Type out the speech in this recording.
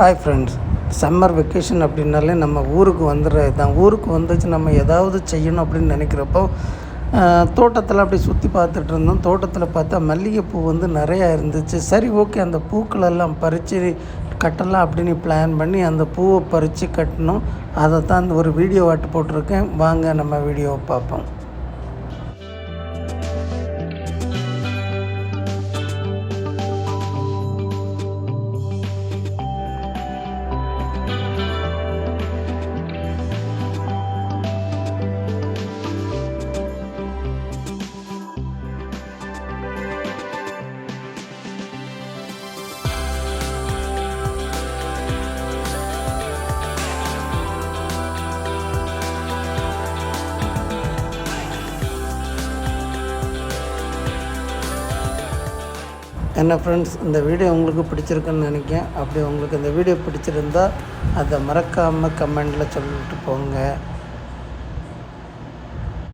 Hi friends summer vacation அப்படின்னாலே நம்ம ஊருக்கு வந்துடுறது தான் ஊருக்கு வந்துச்சு நம்ம ஏதாவது செய்யணும் அப்படின்னு நினைக்கிறப்போ தோட்டத்தில் அப்படி சுற்றி பார்த்துட்டு இருந்தோம். தோட்டத்தில் பார்த்தா மல்லிகைப்பூ வந்து நிறையா இருந்துச்சு. சரி ஓகே அந்த பூக்களெல்லாம் பறித்து கட்டலாம் அப்படின்னு பிளான் பண்ணி அந்த பூவை பறித்து கட்டணும் அதை தான் ஒரு வீடியோ வாட்டு போட்டிருக்கேன். வாங்க நம்ம வீடியோவை பார்ப்போம். என்ன ஃப்ரெண்ட்ஸ் இந்த வீடியோ உங்களுக்கு பிடிச்சிருக்குன்னு நினைக்கேன் அப்படி உங்களுக்கு இந்த வீடியோ பிடிச்சிருந்தா அதை மறக்காமல் கமெண்டில் சொல்லிட்டு போங்க.